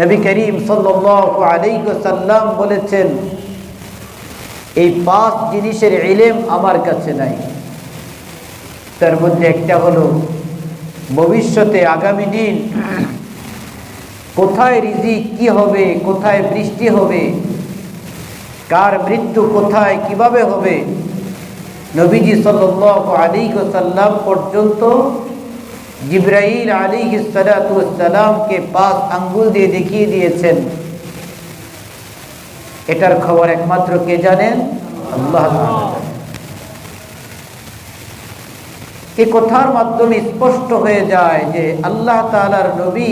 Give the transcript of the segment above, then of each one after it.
নবী করিম সাল্লাম বলেছেন, এই পাঁচ জিনিসের ইলেম আমার কাছে নাই। তার মধ্যে একটা হলো, ভবিষ্যতে আগামী দিন কোথায় রিজিক কি হবে, কোথায় বৃষ্টি হবে, কার মৃত্যু কোথায়, কীভাবে হবে? নবীজি সাল্লাম পর্যন্ত জিব্রাইল আলী সালাতামকে পাঁচ আঙ্গুল দিয়ে দেখিয়ে দিয়েছেন। এটার খবর একমাত্র কে জানেন? আল্লাহ এ কথার মাধ্যমে স্পষ্ট হয়ে যায় যে আল্লাহ তালার নবী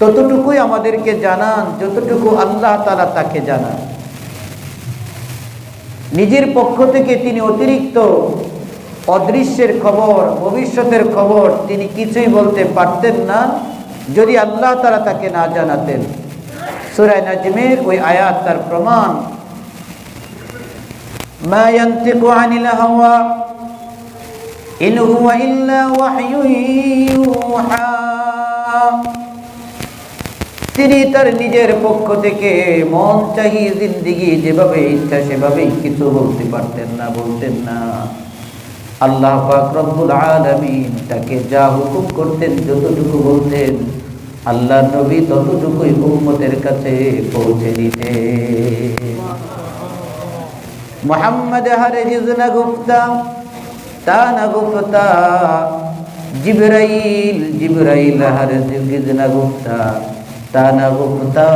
ততটুকুই আমাদেরকে জানান, যতটুকু আল্লাহ তালা তাকে জানান। নিজের পক্ষ থেকে তিনি অতিরিক্ত অদৃশ্যের খবর, ভবিষ্যতের খবর তিনি কিছুই বলতে পারতেন না যদি আল্লাহ তারা তাকে না জানাতেন। সুরায় নাজমের ওই আয়াত তার প্রমাণ। তিনি তার নিজের পক্ষ থেকে মন চাহি জিন্দিগি যেভাবে ইচ্ছা সেভাবেই কিছু বলতে পারতেন না, বলতেন না। আল্লাহ রব্বুল আলামিন তাকে যা হুকুম করতেন, যতটুকু বলতেন আল্লাহ নবী ততটুকুই উম্মতের কাছে পৌঁছে দিতে মোহাম্মদ হারে জিজনা গুপ্তা তা না গুপ্তা, জিবরাইল জিবরাইল হারে জিজনা গুপ্তা তা না গুপ্তা,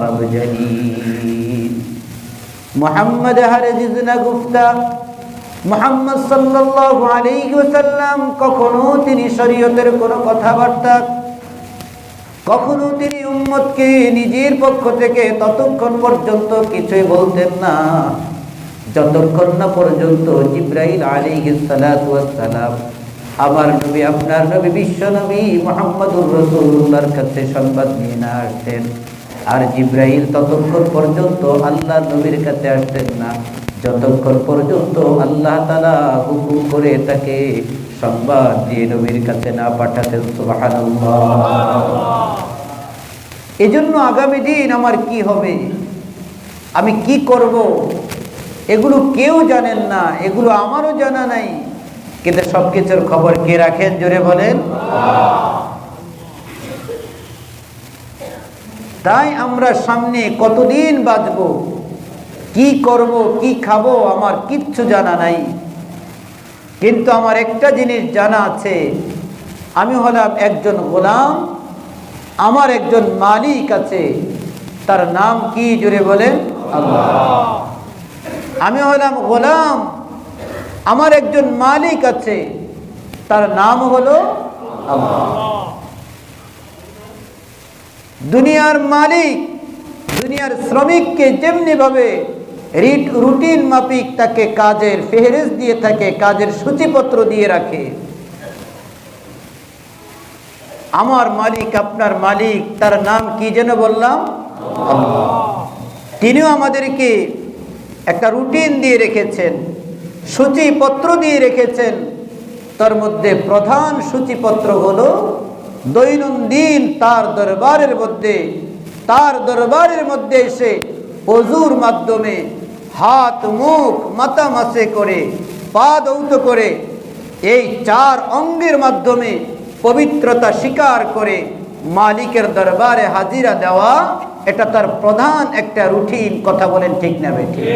রব জলিল। মোহাম্মদ হারে জিজনা গুপ্তা মোহাম্মদ সাল্লাল্লাহু আলাইহি ওয়াসাল্লাম কখনো তিনি শরীয়তের কোনো কথাবার্তা, কখনো তিনি উম্মতকে নিজের পক্ষ থেকে ততক্ষণ পর্যন্ত কিছুই বলতেন না। যতক্ষণ না পর্যন্ত জিব্রাইল আলাইহিস সালাতু সালাম আমার নবী, আপনার নবী, বিশ্ব নবী মোহাম্মদুর রসুল্লাহর কাছে সংবাদ নিয়ে না আসতেন। আর জিব্রাইল ততক্ষণ পর্যন্ত আল্লাহ নবীর কাছে আসতেন না। যতক্ষণ পর্যন্ত আল্লাহ তালা হুকুম করে তাকে সংবাদ দিয়ে নবীর কাছে না পাঠাতেন এজন্য আগামী দিন আমার কি হবে? আমি কি করব? এগুলো কেউ জানেন না, এগুলো আমারও জানা নাই। কিন্তু সব কিছুর খবর কে রাখেন, জোরে বলেন? তাই আমরা সামনে কতদিন বাঁচব? কি করব, কি খাব, আমার কিচ্ছু জানা নাই। কিন্তু আমার একটা জিনিস জানা আছে। আমি হলাম একজন গোলাম, আমার একজন মালিক আছে। তার নাম কি জুড়ে বলেন? আমি হলাম গোলাম, আমার একজন মালিক আছে। তার নাম হলো দুনিয়ার মালিক, দুনিয়ার শ্রমিককে যেমনি ভাবে রিট রুটিন মাফিক তাকে কাজের ফেহরিস দিয়ে থাকে কাজের সূচিপত্র দিয়ে রাখে। আমার মালিক আপনার মালিক তার নাম কি যেন বললাম? তিনিও আমাদেরকে একটা রুটিন দিয়ে রেখেছেন সূচিপত্র দিয়ে রেখেছেন। তার মধ্যে প্রধান সূচিপত্র হলো দৈনন্দিন তার দরবারের মধ্যে তার দরবারের মধ্যে এসে অজুর মাধ্যমে হাত, মুখ, মাথা মাসে করে, পা দৌত করে, এই চার অঙ্গের মাধ্যমে পবিত্রতা স্বীকার করে মালিকের দরবারে হাজিরা দেওয়া, এটা তার প্রধান একটা রুটিন, কথা বলেন ঠিক না বেঠিক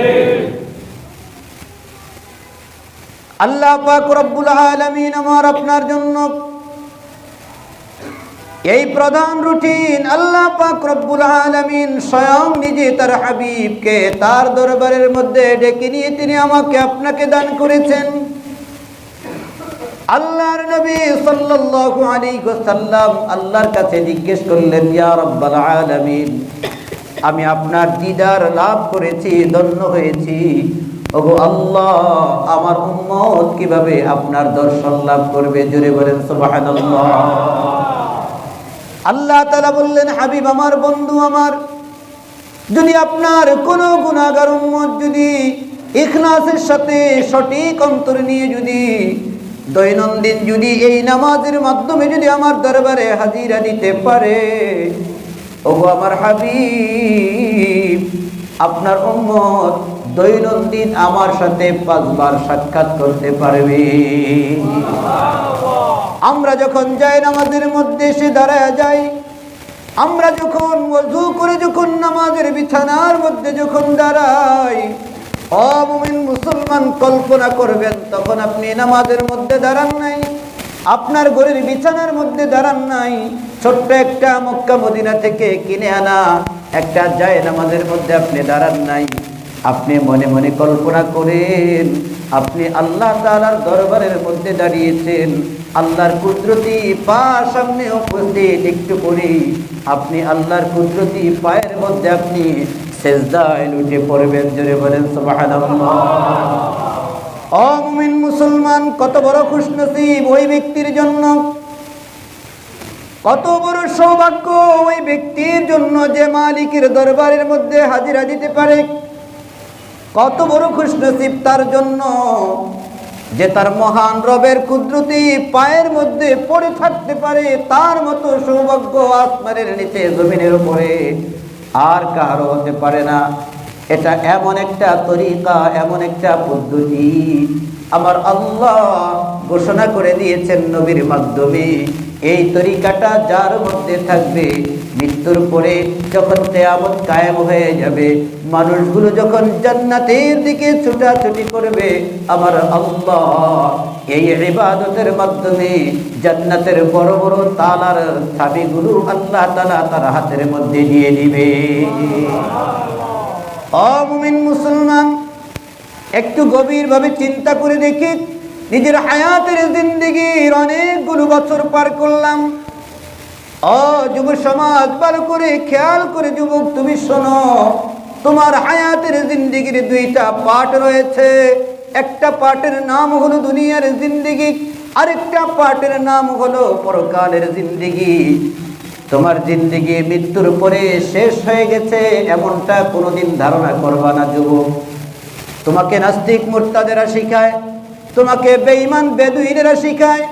আল্লাহ পাক রব্বুল আলামিন আমার আপনার জন্য এই প্রধান রুটিন আল্লাহ পাক রব্বুল আলামিন স্বয়ং নিজে তার হাবিবকে তার দরবারের মধ্যে ডেকে নিয়ে তিনি আমাকে আপনাকে দান করেছেন। আল্লাহর নবী সাল্লাল্লাহু আলাইহি ওয়াসাল্লাম আল্লাহর কাছে জিজ্ঞেস করলেন, ইয়া রাব্বাল আলামিন, আমি আপনার দিদার লাভ করেছি, ধন্য হয়েছি। ওগো আল্লাহ, আমার উম্মত কীভাবে আপনার দর্শন লাভ করবে? জোরে বলেন, সুবহানাল্লাহ। আল্লাহ তালা বললেন, হাবিব, আমার বন্ধু আমার, যদি আপনার কোনো গুনাহগার উম্মত যদি ইখলাসের সাথে সঠিক অন্তর নিয়ে যদি, দৈনন্দিন যদি এই নামাজের মাধ্যমে যদি আমার দরবারে হাজিরা দিতে পারে, ওগো আমার হাবিব, আপনার উম্মত দৈনন্দিন আমার সাথে পাঁচবার সাক্ষাৎ করতে পারবে। আমরা যখন যাই নামাজের মধ্যে এসে দাঁড়ায় যাই, আমরা যখন ওযু করে যখন নামাজের বিছানার মধ্যে যখন দাঁড়াই অমুমিন মুসলমান কল্পনা করবেন, তখন আপনি নামাজের মধ্যে দাঁড়ান নাই, আপনার ঘরের বিছানার মধ্যে দাঁড়ান নাই, ছোট্ট একটা মক্কা মদিনা থেকে কিনে আনা একটা যায় নামাজের মধ্যে আপনি দাঁড়ান নাই। আপনি মনে মনে কল্পনা করেন, আপনি আল্লাহ তাআলার দরবারের মধ্যে দাঁড়িয়েছেন, আল্লাহর কুদরতি পা সামনে উপস্থিত একটু করে আপনি আল্লাহর কুদরতি পায়ের মধ্যে আপনি সেজদায় লুটে পড়বেন, জোরে বলেন অমুমিন মুসলমান, কত বড় খুশনসিব ওই ব্যক্তির জন্য। কত বড় সৌভাগ্য ওই ব্যক্তির জন্য যে মালিকের দরবারের মধ্যে হাজিরা দিতে পারে। কত বড় খুশনসিব তার জন্য যে তার মহান রবের কুদরতি পায়ের মধ্যে পড়ে থাকতে পারে, তার মতো সৌভাগ্য আসমানের নিচে জমিনের উপরে। আর কারও হতে পারে না। এটা এমন একটা তরিকা, এমন একটা পদ্ধতি। আমার আল্লাহ ঘোষণা করে দিয়েছেন নবীর মাধ্যমে এই তরিকাটা যার মধ্যে থাকবে মৃত্যুর পরে যখন তেয়ামত কায়েম হয়ে যাবে মানুষগুলো যখন জান্নাতের দিকে ছুটাছুটি করবে আমার আল্লাহ এই ইবাদতের মাধ্যমে জান্নাতের বড় বড় তালার চাবিগুলো আল্লাহ তালা তার হাতের মধ্যে দিয়ে দিবে। অমুমিন মুসলমান একটু গভীরভাবে চিন্তা করে দেখি নিজের হায়াতের জিন্দিগির অনেকগুলো বছর পার করলাম। ও যুব সমাজ, ভালো করে খেয়াল করে যুবক, তুমি শোনো, তোমার হায়াতের জিন্দিগির দুইটা পার্ট রয়েছে। একটা পার্টের নাম হলো দুনিয়ার জিন্দিগি, আরেকটা পার্টের নাম হলো পরকালের জিন্দিগি। তোমার জিন্দিগি মৃত্যুর পরে শেষ হয়ে গেছে, এমনটা কোনোদিন ধারণা করবা না যুবক। তোমাকে নাস্তিক মোর্তাদেরা শিখায়, তোমাকে বেঈমান বেদুইনেরা শিখায়।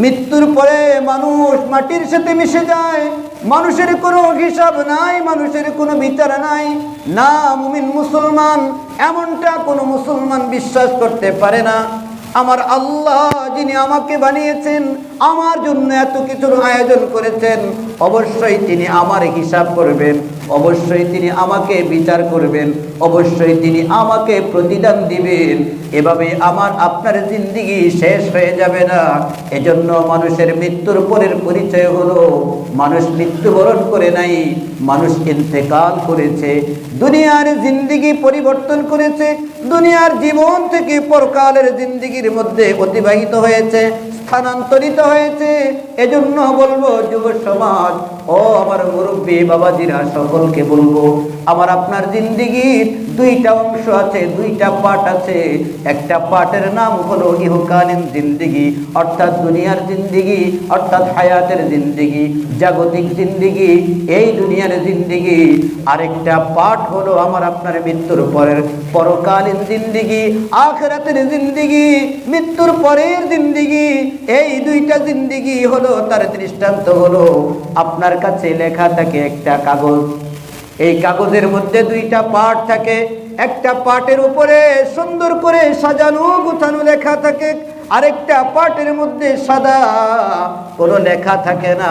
মৃত্যুর পরে মানুষ মাটির সাথে মিশে যায়, মানুষের কোনো হিসাব নাই, মানুষের কোনো বিচার নাই। না, মুমিন মুসলমান, এমনটা কোনো মুসলমান বিশ্বাস করতে পারে না। আমার আল্লাহ যিনি আমাকে বানিয়েছেন, আমার জন্য এত কিছুর আয়োজন করেছেন, অবশ্যই তিনি আমার হিসাব করবেন। অবশ্যই তিনি আমাকে বিচার করবেন, অবশ্যই তিনি আমাকে প্রতিদান দিবেন। এভাবে আমার, আপনার জিন্দিগি শেষ হয়ে যাবে না। এজন্য মানুষের মৃত্যুর পরের পরিচয় হলো, মানুষ মৃত্যুবরণ করে নাই, মানুষ ইন্তেকাল করেছে, দুনিয়ার জিন্দিগি পরিবর্তন করেছে, দুনিয়ার জীবন থেকে পরকালের জিন্দিগির মধ্যে অতিবাহিত হয়েছে, স্থানান্তরিত হয়েছে। এজন্য বলব, যুব সমাজ, ও আমার মুরব্বী, বাবাজিরা সকলকে বলব, আমার আপনার জিন্দিগির দুইটা অংশ আছে, দুইটা পার্ট আছে। একটা পার্টের নাম হলো ইহকালীন জিন্দিগি, অর্থাৎ দুনিয়ার জিন্দিগি, অর্থাৎ হায়াতের জিন্দিগি, জাগতিক জিন্দিগি, এই দুনিয়ার জিন্দিগি। আরেকটা পার্ট হলো আমার আপনার মৃত্যুর পরের, পরকালীন জিন্দিগি, আখরাতের জিন্দিগি, মৃত্যুর পরের জিন্দিগি। এই দুইটা জিন্দিগি হলো, তার দৃষ্টান্ত হলো, আপনার কাছে লেখা থাকে একটা কাগজ। এই কাগজের মধ্যে দুইটা পার্ট থাকে। একটা পার্টের উপরে সুন্দর করে সাজানো, গুছানো লেখা থাকে। আরেকটা পার্টের মধ্যে সাদা, কোনো লেখা থাকে না।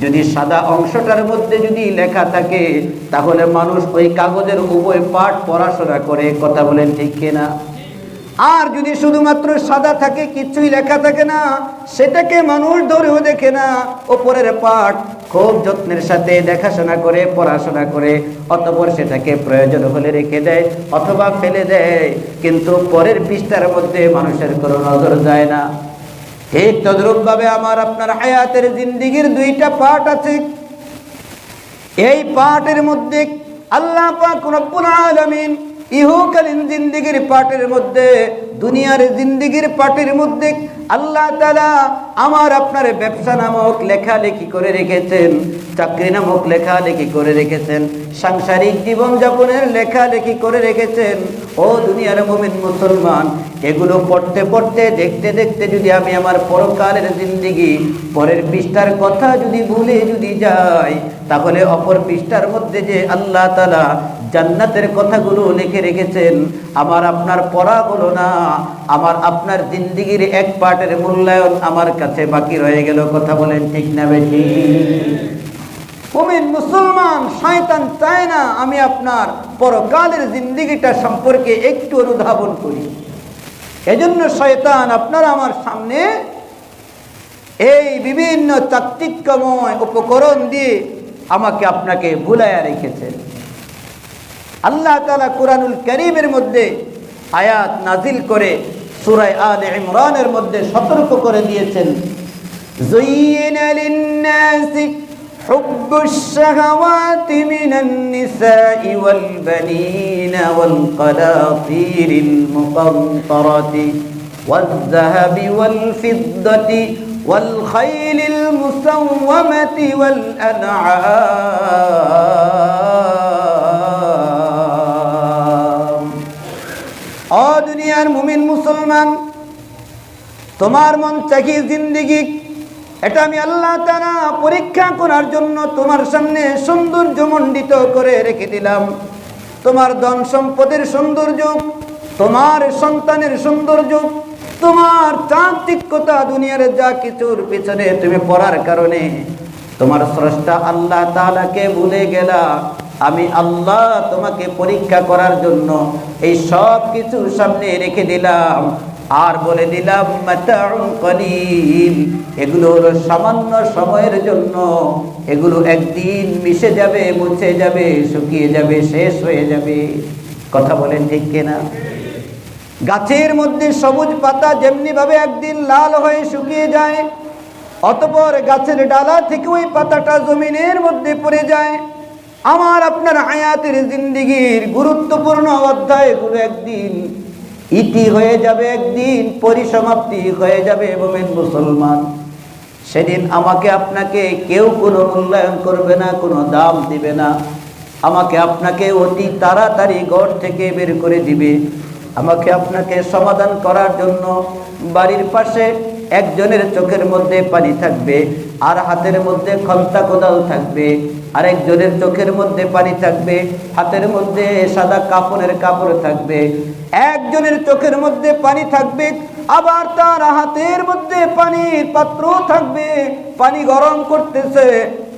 যদি সাদা অংশটার মধ্যে যদি লেখা থাকে, তাহলে মানুষ ওই কাগজের উভয় পাঠ পড়াশোনা করে। কথা বলেন ঠিক কিনা? আর যদি শুধুমাত্র সাদা থাকে কিছুই লেখা থাকে না, সেটাকে মানুষ ধরেও দেখে না। ওপরের পাঠ খুব যত্নের সাথে দেখাশোনা করে, পড়াশোনা করে, অতপর সেটাকে প্রয়োজন হলে রেখে দেয় অথবা ফেলে দেয়। কিন্তু পরের পৃষ্ঠার মধ্যে মানুষের কোনো নজর যায় না। ঠিক তদ্রূপভাবে আমার আপনার হায়াতের জিন্দিগির দুইটা পাঠ আছে। এই পাঠের মধ্যে আল্লাহ পাক রব্বুল আলামিন ইহকালীন জিন্দিগির পাটের মধ্যে দুনিয়ার জিন্দিগির পাটের মধ্যে আল্লাহ তালা আমার আপনার ব্যবসা নামক লেখালেখি করে রেখেছেন, চাকরি নামক লেখালেখি করে রেখেছেন, সাংসারিক জীবন যাপনের লেখালেখি করে রেখেছেন। ও দুনিয়ার মুমিন মুসলমান, এগুলো পড়তে পড়তে, দেখতে দেখতে যদি আমি আমার পরকালের জিন্দিগি, পরের পৃষ্ঠার কথা যদি ভুলে যদি যাই, তাহলে অপর পৃষ্ঠার মধ্যে যে আল্লাহ তালা জান্নাতের কথাগুলো লিখে রেখেছেন আমার আপনার পড়াগুলো না, আমার আপনার জিন্দিগির এক পার্টের মূল্যায়ন আমার কাছে বাকি রয়ে গেল, কথা বলেন ঠিক না বেশি মুমিন, মুসলমান, শয়তান চায় না আমি আপনার পরকালের জিন্দিগিটা সম্পর্কে একটু অনুধাবন করি। এজন্য শয়তান, আপনার আমার সামনে এই বিভিন্ন চাকচিক্যময় উপকরণ দিয়ে আমাকে আপনাকে ভুলাইয়া রেখেছেন। আল্লাহ তালা কোরআনুল করিমের মধ্যে আয়াত নাজিল করে সুরায় আল ইমরানের মধ্যে সতর্ক করে দিয়েছেন زين للناس حب الشهوات من النساء والبنين والقناطير المقنطرة والذهب والفضة والخيل المسومة والأنعام তোমার মন চাকি জিন্দিগি। এটা আমি আল্লাহ তারা পরীক্ষা করার জন্য তোমার সামনে সৌন্দর্য মণ্ডিত করে রেখে দিলাম। তোমার ধন সম্পদের সৌন্দর্য, তোমার সন্তানের সৌন্দর্য, তোমার চাকচিক্যতা দুনিয়ার যা কিছুর পিছনে তুমি পড়ার কারণে। তোমার স্রষ্টা আল্লাহ তালাকে ভুলে গেলা। আমি আল্লাহ তোমাকে পরীক্ষা করার জন্য এই সব কিছু সামনে রেখে দিলাম। আর বলে দিলাম এগুলো হলো সামান্য সময়ের জন্য। এগুলো একদিন মিশে যাবে, মুছে যাবে, শুকিয়ে যাবে, শেষ হয়ে যাবে। কথা বলেন ঠিক কিনা? গাছের মধ্যে সবুজ পাতা যেমনি ভাবে একদিন লাল হয়ে শুকিয়ে যায়, অতপর গাছের ডালা থেকে ওই পাতাটা জমিনের মধ্যে পড়ে যায়। আমার আপনার হায়াতের জিন্দিগির গুরুত্বপূর্ণ অধ্যায়গুলো একদিন ইতি হয়ে যাবে একদিন, পরিসমাপ্তি হয়ে যাবে মোমেন মুসলমান। সেদিন আমাকে আপনাকে কেউ কোনো মূল্যায়ন করবে না, কোনো দাম দিবে না। আমাকে আপনাকে অতি তাড়াতাড়ি ঘর থেকে বের করে দিবে। আমাকে আপনাকে সমাধান করার জন্য বাড়ির পাশে একজনের চোখের মধ্যে পানি থাকবে, আর হাতের মধ্যে খন্তা কোদাল থাকবে। আরেকজনের চোখের মধ্যে পানি থাকবে, হাতের মধ্যে সাদা কাপড়ের কাপড় থাকবে। একজনের চোখের মধ্যে পানি থাকবে, আবার তার হাতের মধ্যে পানির পাত্র থাকবে। পানি গরম করতেছে,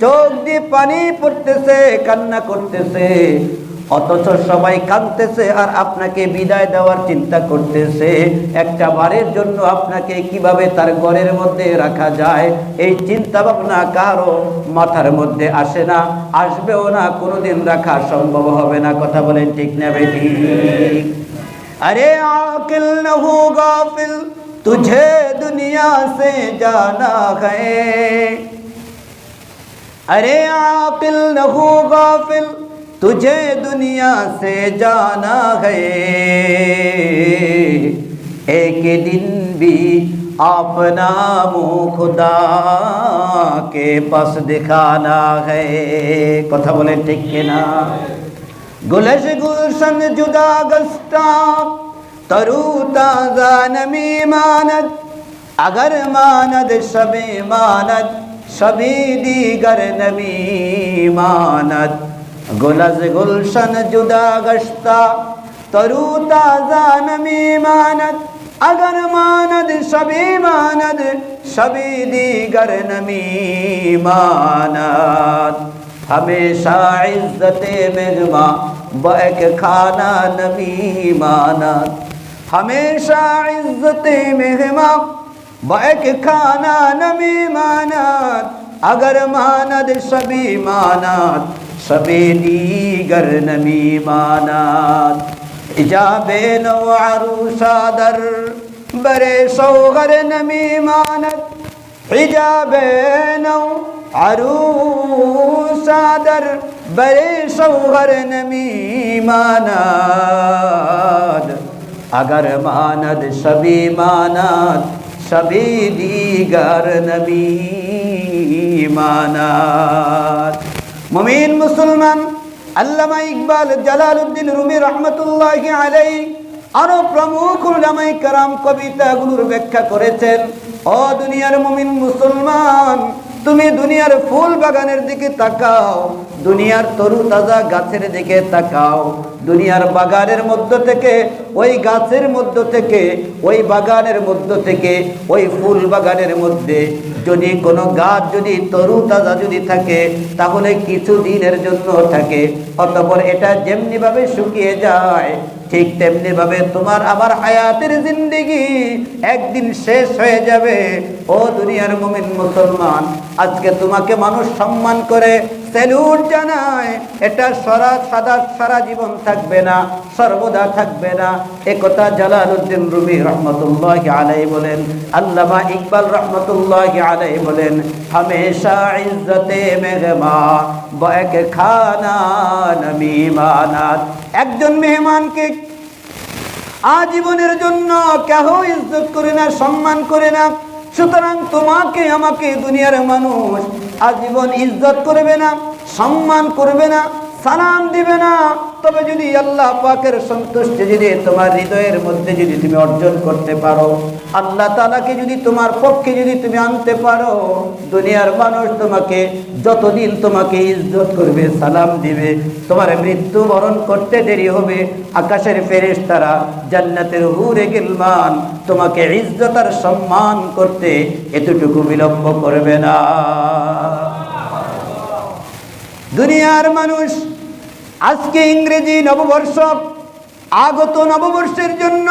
চোখ দিয়ে পানি পড়তেছে, কান্না করতেছে। অথচ সবাই কাঁদতেছে আর আপনাকে বিদায় দেওয়ার চিন্তা করতেছে একটা বারের জন্য আপনাকে কিভাবে তার ঘরের মধ্যে রাখা যায় এই চিন্তা ভাবনা কারো মাথার মধ্যে আসে না আসবেও না কোনোদিন রাখা সম্ভব হবে না কথা বলেন ঠিক না বেটি अरे आकिल न हो गाफिल तुझे दुनिया से जाना है अरे आकिल न हो गाफिल तुझे दुनिया से जाना है। एक दिन भी अपना मुँह खुदा के पास दिखाना है। कथा बोले, ठीक के ना? गुलश गुलशन जुदा गस्ता, तरु ताज़ा नमी मानद। अगर मानद सभी मानद सभी दीगर नमी मानद। گلز گلشن جدا گشتا ترو تازا نمی ماند اگر ماند شبی ماند شبی دیگر نمی ماند ہمیشہ عزت مہما با ایک کھانا نمی ماند ہمیشہ عزت مہما با ایک کھانا نمی ماند اگر ماند شبی ماند सबे दीगर नमीमानात इजाबे नो आरूसादर बरे सोगर नमीमानत इजाबे नो आरूसादर बरे नमी नमीमानात अगर मानद सभी मानात, सभी दीगर नमीमानात মুমিন মুসলমান, আল্লামা ইকবাল জালালউদ্দিন রুমি রহমতুল্লাহ আলাই আরও প্রমুখ রামাই কারাম কবিতাগুলোর ব্যাখ্যা করেছেন, ও দুনিয়ার মমিন মুসলমান, তুমি দুনিয়ার ফুল বাগানের দিকে তাকাও, দুনিয়ার তরু তাজা গাছের দিকে তাকাও দুনিয়ার বাগানের মধ্য থেকে, ওই গাছের মধ্য থেকে, ওই বাগানের মধ্য থেকে, ওই ফুল বাগানের মধ্যে যদি কোনো গাছ, যদি তরু তাজা যদি থাকে, তাহলে কিছু দিনের জন্য থাকে। অতপর এটা যেমনিভাবে শুকিয়ে যায়, ঠিক তেমনি ভাবে তোমার আমার হায়াতের জিন্দিগি একদিন শেষ হয়ে যাবে। ও দুনিয়ার মুমিন মুসলমান, আজকে তোমাকে মানুষ সম্মান করে স্যালুট জানায়, এটা সারা সাদা, সারা জীবন থাকবে না, সর্বদা থাকবে না। একথা জালালউদ্দিন রুমি রহমতুল্লাহ আলাই বলেন, আল্লামা ইকবাল রহমতুল্লাহ আলাই বলেন, হমেশা ইজ্জতে মেহমা বয়ক খানা নমি মানাত। একজন মেহমানকে আজীবনের জন্য কেহ ইজ্জত করে না, সম্মান করে না সুতরাং তোমাকে আমাকে দুনিয়ার মানুষ আজীবন ইজ্জত করবে না সম্মান করবে না সালাম দিবে না। তবে যদি আল্লাহ পাকের সন্তুষ্টি যদি তোমার হৃদয়ের মধ্যে যদি তুমি অর্জন করতে পারো, আল্লাহ তালাকে যদি তোমার পক্ষে যদি তুমি আনতে পারো, দুনিয়ার মানুষ তোমাকে যতদিন তোমাকে ইজ্জত করবে, সালাম দিবে, তোমার মৃত্যু বরণ করতে দেরি হবে, আকাশের ফেরেশ তারা জান্নাতের হুরে গিলমান তোমাকে ইজ্জত আর সম্মান করতে এতটুকু বিলম্ব করবে না। দুনিয়ার মানুষ, আজকে ইংরেজি নববর্ষ, আগত নববর্ষের জন্য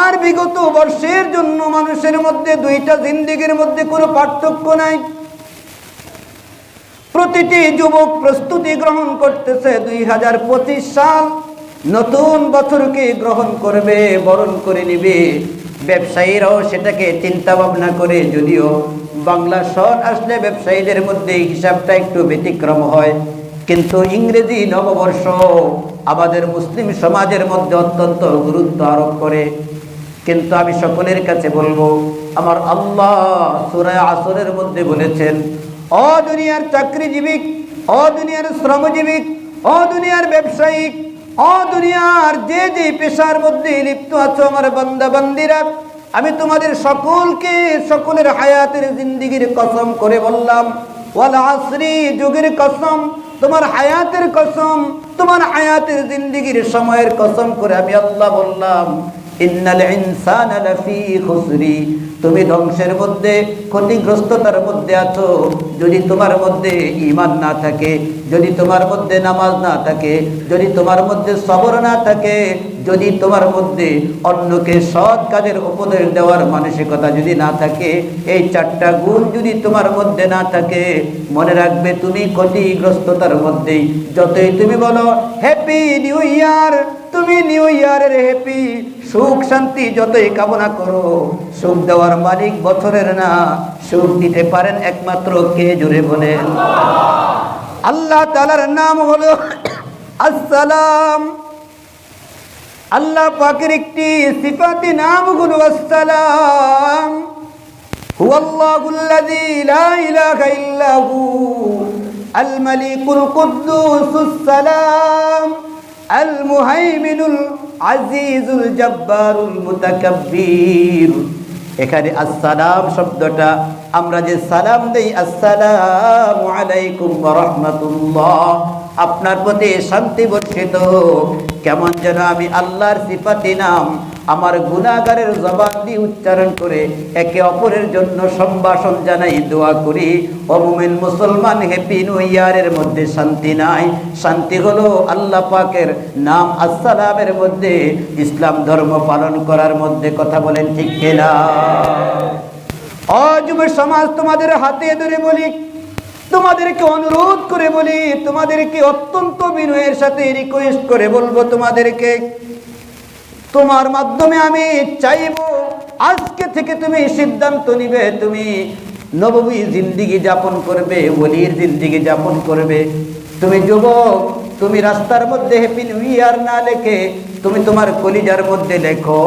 আর বিগত বর্ষের জন্য মানুষের মধ্যে দুইটা জিন্দিগির মধ্যে কোনো পার্থক্য নাই। প্রতিটি যুবক প্রস্তুতি গ্রহণ করতেছে দুই হাজার পঁচিশ সাল। নতুন বছরকে গ্রহণ করবে, বরণ করে নিবে। ব্যবসায়ীরাও সেটাকে চিন্তা ভাবনা করে, যদিও বাংলা শহর আসলে ব্যবসায়ীদের মধ্যে হিসাবটা একটু ব্যতিক্রম হয়। কিন্তু ইংরেজি নববর্ষ আমাদের মুসলিম সমাজের মধ্যে অত্যন্ত গুরুত্ব আরোপ করে। কিন্তু আমি সকলের কাছে বলব, আমার আল্লাহ সুরায় আসরের মধ্যে বলেছেন, অ দুনিয়ার চাকরিজীবী, অ দুনিয়ার শ্রমজীবী, অ দুনিয়ার ব্যবসায়িক অ দুনিয়ার যে যে পেশার মধ্যে লিপ্ত আছো আমার বান্দা বান্দিরা আমি তোমাদের সকলকে সকলের হায়াতের জিন্দিগির কসম করে বললাম, ওয়াল যুগের কসম, তোমার হায়াতের কসম, তোমার হায়াতের জিন্দিগির সময়ের কসম করে আমি আল্লাহ বললাম, ইন্নাল ইনসানা লাফি খুসরি তুমি ধ্বংসের মধ্যে, ক্ষতিগ্রস্ততার মধ্যে আছো। যদি তোমার মধ্যে ঈমান না থাকে, যদি তোমার মধ্যে নামাজ না থাকে, যদি তোমার মধ্যে সবর না থাকে, যদি তোমার মধ্যে অন্যকে সৎ কাজের উপদেশ দেওয়ার মানসিকতা যদি না থাকে, এই চারটা গুণ যদি তোমার মধ্যে না থাকে, মনে রাখবে তুমি ক্ষতিগ্রস্ততার মধ্যেই। যতই তুমি বলো হ্যাপি নিউ ইয়ার তুমি নিউ ইয়ারের হ্যাপি সুখ, শান্তি যতই কামনা করো, সুখ দেওয়ার মালিক বছরের না সুখ দিতে পারেন একমাত্র কে জুড়ে বলেন আল্লাহ তালার নাম হলো আসসালাম আল্লাহ পাকের একটি সিফাতি নাম হলো আসসালাম هو الله الذي لا إله إلا هو الملك القدوس السلام المهيمن العزيز الجبار المتكبر এখানে আসসালাম শব্দটা, আমরা যে সালাম দেই, আসসালাম আলাইকুম রহমতুল্লাহ। আপনার প্রতি শান্তি বর্ষিত কেমন যেন আমি আল্লাহর সিফাতি নাম আমার গুনাহগারের জবান দিয়ে উচ্চারণ করে একে অপরের জন্য সম্ভাষণ জানাই, দোয়া করি। ও মুমিন মুসলমান হ্যাপি নিউ ইয়ারের মধ্যে শান্তি নাই। শান্তি হলো আল্লাহ পাকের নাম আসসালামের মধ্যে। ইসলাম ধর্ম পালন করার মধ্যে কথা বলেন ঠিক কিনা? অযুব সমাজ, তোমাদের হাতে ধরে বলি, তোমাদেরকে অনুরোধ করে বলি, তোমাদেরকে অত্যন্ত বিনয়ের সাথে রিকোয়েস্ট করে বলব তোমাদেরকে। তোমার মাধ্যমে আমি চাইব। আজকে থেকে তুমি সিদ্ধান্ত নিবে, তুমি নবমী জিন্দিগি যাপন করবে, ওলির জিন্দিগি যাপন করবে। তুমি যুবক তুমি রাস্তার মধ্যে হ্যাপি নিউ ইয়ার না লেখে তুমি তোমার কলিজার মধ্যে লেখো।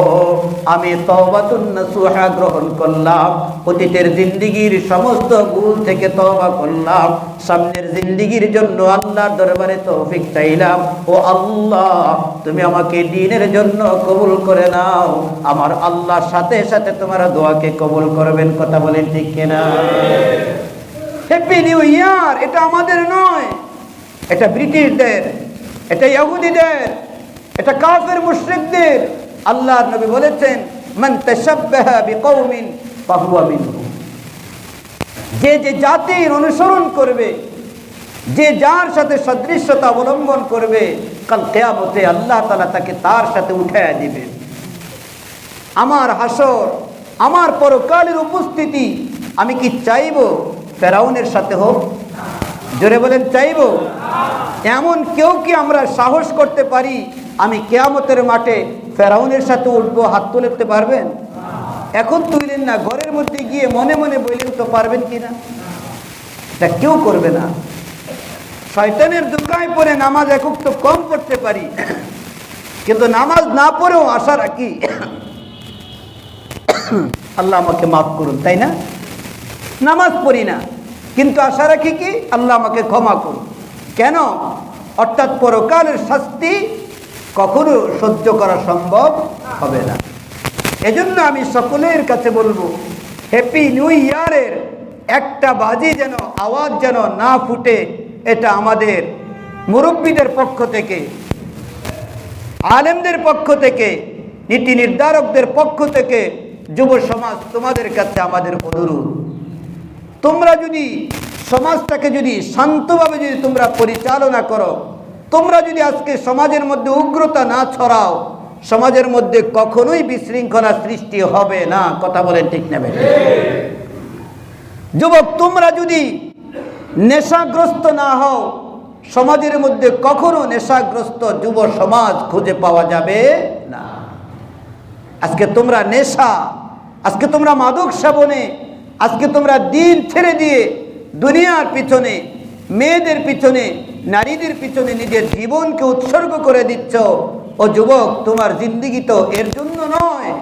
আমি তওবাতুন নাসুহা গ্রহণ করলাম অতীতের জিন্দিগির সমস্ত ভুল থেকে তওবা করলাম। সামনের জিন্দিগির জন্য আল্লাহর দরবারে তৌফিক চাইলাম। ও আল্লাহ তুমি আমাকে দিনের জন্য কবুল করে নাও। আমার আল্লাহর সাথে সাথে তোমার দোয়াকে কবুল করবেন কথা বলেন ঠিক কিনা? হ্যাপি নিউ ইয়ার এটা আমাদের নয়। এটা ব্রিটিশদের, এটা ইহুদিদের, এটা কাফের মুশরিকদের। আল্লাহর নবী বলেছেন, মান তাশাব্বাহা বিকওমিন ফাহুয়া মিনহুম যে যে জাতির অনুসরণ করবে, যে যার সাথে সদৃশ্যতা অবলম্বন করবে, কাল কেয়ামতে আল্লাহ তালা তাকে তার সাথে উঠাইয়া দিবেন। আমার হাসর, আমার পরকালের উপস্থিতি আমি কি চাইব, ফেরাউনের সাথে হোক? জোরে বলেন, চাইব? এমন কেউ কি আমরা সাহস করতে পারি? আমি কেয়ামতের মাঠে ফেরাউনের সাথে উঠবো, হাত তুলতে পারবেন? এখন তুইলেন না, ঘরের মধ্যে গিয়ে মনে মনে বললেন, তো পারবেন কি না? এটা কেউ করবে না। শয়তানের দোকায় পরে নামাজ একক তো কম পড়তে পারি। কিন্তু নামাজ না পড়েও আশা রাখি, আল্লাহ আমাকে মাফ করুন, তাই না? নামাজ পড়ি না। কিন্তু আশা রাখি কি? আল্লাহ আমাকে ক্ষমা করুন। কেন? অর্থাৎ পরকালের শাস্তি কখনো সহ্য করা সম্ভব হবে না। এজন্য আমি সকলের কাছে বলব হ্যাপি নিউ ইয়ারের একটা বাজি যেন, আওয়াজ যেন না ফুটে, এটা আমাদের মুরব্বীদের পক্ষ থেকে, আলেমদের পক্ষ থেকে, নীতি নির্ধারকদের পক্ষ থেকে যুব সমাজ তোমাদের কাছে আমাদের অনুরোধ। তোমরা যদি সমাজটাকে যদি শান্তভাবে যদি তোমরা পরিচালনা করো, তোমরা যদি আজকে সমাজের মধ্যে উগ্রতা না ছড়াও, সমাজের মধ্যে কখনোই বিশৃঙ্খলা সৃষ্টি হবে না। কথা বলেন ঠিক নেবে যুবক, তোমরা যদি নেশাগ্রস্ত না হও, সমাজের মধ্যে কখনো নেশাগ্রস্ত যুব সমাজ খুঁজে পাওয়া যাবে না। আজকে তোমরা নেশা, আজকে তোমরা মাদক সেবনে আজকে তোমরা দিন ছেড়ে দিয়ে দুনিয়ার পিছনে, মেয়েদের পিছনে, নারীদের পিছনে নিজের জীবনকে উৎসর্গ করে দিচ্ছ। ও যুবক, তোমার জিন্দিগি তো এর জন্য নয়।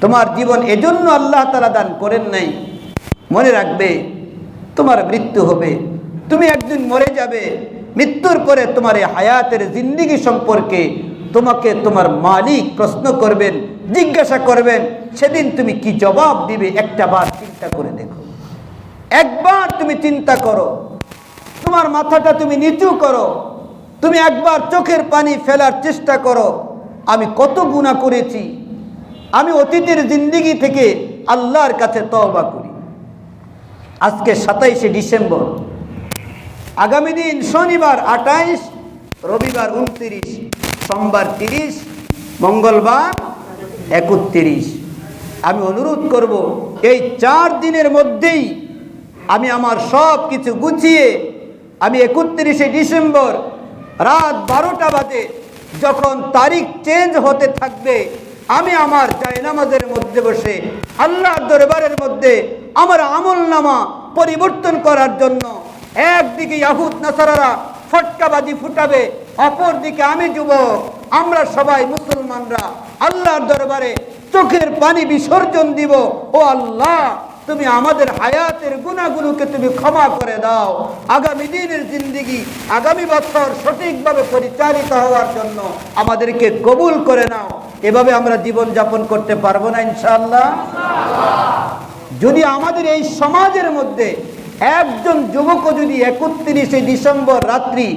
তোমার জীবন এজন্য আল্লাহ তালা দান করেন নাই। মনে রাখবে, তোমার মৃত্যু হবে। তুমি একদিন মরে যাবে। মৃত্যুর পরে তোমার এই হায়াতের জিন্দিগি সম্পর্কে তোমাকে তোমার মালিক প্রশ্ন করবেন, জিজ্ঞাসা করবেন সেদিন তুমি কি জবাব দিবে একটা বার চিন্তা করে দেখো। একবার তুমি চিন্তা করো, তোমার মাথাটা তুমি নিচু করো, তুমি একবার চোখের পানি ফেলার চেষ্টা করো, আমি কত গুণা করেছি, আমি অতীতের জিন্দিগি থেকে আল্লাহর কাছে তওবা করি। আজকে সাতাইশে ডিসেম্বর, আগামী দিন শনিবার আঠাইশ, রবিবার উনত্রিশ, সোমবার তিরিশ, মঙ্গলবার একত্রিশ। আমি অনুরোধ করব, এই চার দিনের মধ্যেই আমি আমার সব কিছু গুছিয়ে, আমি একত্রিশে ডিসেম্বর রাত বারোটা বাজে যখন তারিখ চেঞ্জ হতে থাকবে, আমি আমার জায়নামাজের মধ্যে বসে, আল্লাহর দরবারের মধ্যে আমার আমল নামা পরিবর্তন করার জন্য একদিকে ইয়াহুদ, নাসারারা ফটকাবাজি ফুটাবে, অপরদিকে আমি যুবক আমরা সবাই মুসলমানরা আল্লাহর দরবারে চোখের পানি বিসর্জন দিব। ও আল্লাহ, তুমি আমাদের হায়াতের গুণাগুলোকে তুমি ক্ষমা করে দাও। আগামী দিনের জিন্দিগি, আগামী বছর সঠিকভাবে পরিচালিত হওয়ার জন্য আমাদেরকে কবুল করে নাও। এভাবে আমরা জীবন যাপন করতে পারব না ইনশাল্লাহ যদি আমাদের এই সমাজের মধ্যে একজন যুবকও যদি একত্রিশে ডিসেম্বর রাত্রি,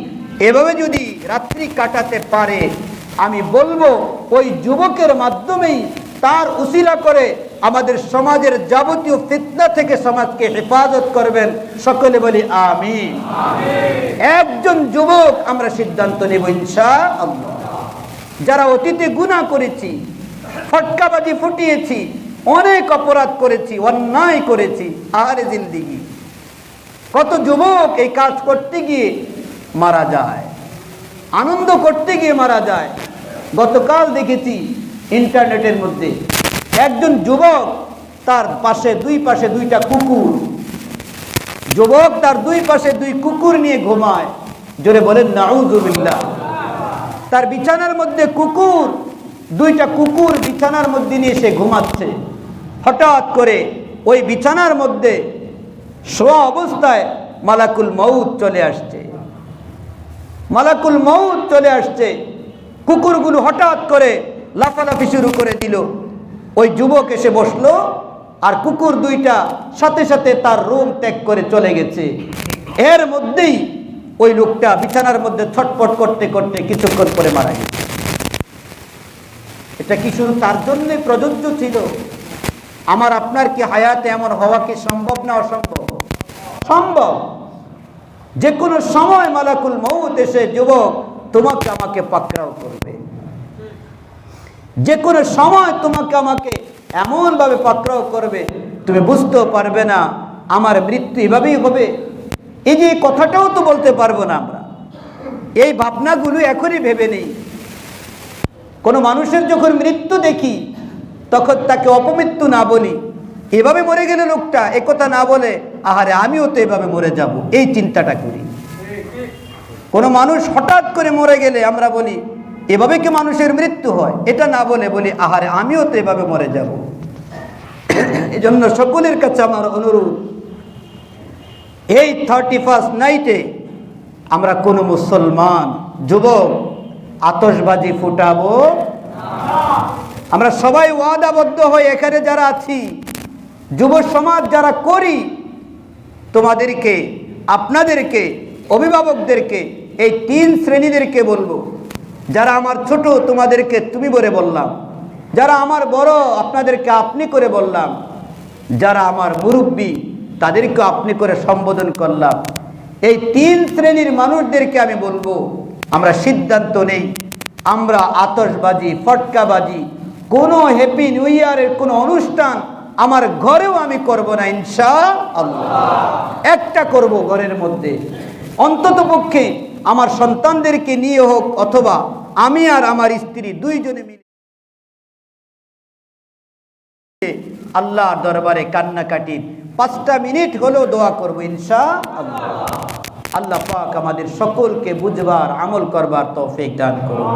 এভাবে যদি রাত্রি কাটাতে পারে আমি বলব ওই যুবকের মাধ্যমেই তার উসিলা করে আমাদের সমাজের যাবতীয় ফিতনা থেকে সমাজকে হেফাজত করবেন। সকলে বলি আমি একজন যুবক আমরা সিদ্ধান্ত নেব ইনশা আল্লাহ যারা অতীতে গুণা করেছি ফটকাবাজি ফুটিয়েছি অনেক অপরাধ করেছি অন্যায় করেছি আহারে জিন্দিগি। কত যুবক এই কাজ করতে গিয়ে মারা যায় আনন্দ করতে গিয়ে মারা যায় গতকাল দেখেছি ইন্টারনেটের মধ্যে একজন যুবক তার পাশে দুই পাশে দুইটা কুকুর। যুবক তার দুই পাশে দুই কুকুর নিয়ে ঘুমায়। জোরে বলেন নাউজুবিল্লাহ তার বিছানার মধ্যে কুকুর, দুইটা কুকুর বিছানার মধ্যে নিয়ে সে ঘুমাচ্ছে। হঠাৎ করে ওই বিছানার মধ্যে শোয়া অবস্থায় মালাকুল মৌত চলে আসছে। মালাকুল মৌত চলে আসছে। কুকুরগুলো হঠাৎ করে লাফালাফি শুরু করে দিল। ওই যুবক এসে বসল আর কুকুর দুইটা সাথে সাথে তার রুম ত্যাগ করে চলে গেছে। এর মধ্যেই ওই লোকটা বিছানার মধ্যে ছটপট করতে করতে কিছুক্ষণ পরে মারা গেছে। এটা কি শুধু তার জন্যই প্রযোজ্য ছিল? আমার আপনার কি হায়াতে এমন হওয়া কি সম্ভব না অসম্ভব? সম্ভব। যে কোনো সময় মালাকুল মৌত এসে যুবক তোমাকে আমাকে পাকড়াও করবে। যে কোনো সময় তোমাকে আমাকে এমনভাবে পাকড়াও করবে, তুমি বুঝতেও পারবে না, আমার মৃত্যু এভাবেই হবে। এই যে কথাটাও তো বলতে পারব না আমরা। এই ভাবনাগুলো এখনই ভেবে নেই। কোনো মানুষের যখন মৃত্যু দেখি, তখন তাকে অপমৃত্যু না বলি। এভাবে মরে গেলে লোকটা একথা না বলে, আহারে আমিও তো এভাবে মরে যাব। এই চিন্তাটা করি। কোনো মানুষ হঠাৎ করে মরে গেলে আমরা বলি, এভাবে কি মানুষের মৃত্যু হয়? এটা না বলে বলি, আহারে, আমিও তো এভাবে মরে যাব। এজন্য সকলের কাছে আমার অনুরোধ, এই থার্টি ফার্স্ট নাইটে আমরা কোনো মুসলমান, যুবক আতসবাজি ফুটাবো আমরা সবাই ওয়াদাবদ্ধ হয়ে এখানে যারা আছি, যুব সমাজ যারা করি, তোমাদেরকে, আপনাদেরকে, অভিভাবকদেরকে এই তিন শ্রেণীদেরকে বলব। যারা আমার ছোট, তোমাদেরকে তুমি বলে বললাম। যারা আমার বড়, আপনাদেরকে আপনি করে বললাম। যারা আমার মুরব্বী তাদেরকে আপনি করে সম্বোধন করলাম। এই তিন শ্রেণির মানুষদেরকে আমি বলব, আমরা সিদ্ধান্ত নেই। আমরা আতশবাজি, ফটকাবাজি, কোনো হ্যাপি নিউ ইয়ারের কোনো অনুষ্ঠান আমার ঘরেও আমি করব না ইনশা আল্লাহ একটা করব ঘরের মধ্যে। অন্তত পক্ষে আমার সন্তানদেরকে নিয়ে হোক অথবা আমি আর আমার স্ত্রী দুইজনে মিলে আল্লাহর দরবারে কান্নাকাটি, পাঁচটা মিনিট হলেও দোয়া করব ইনশা আল্লাহ আল্লাহ পাক আমাদের সকলকে বুঝবার, আমল করবার তৌফিক দান করুন।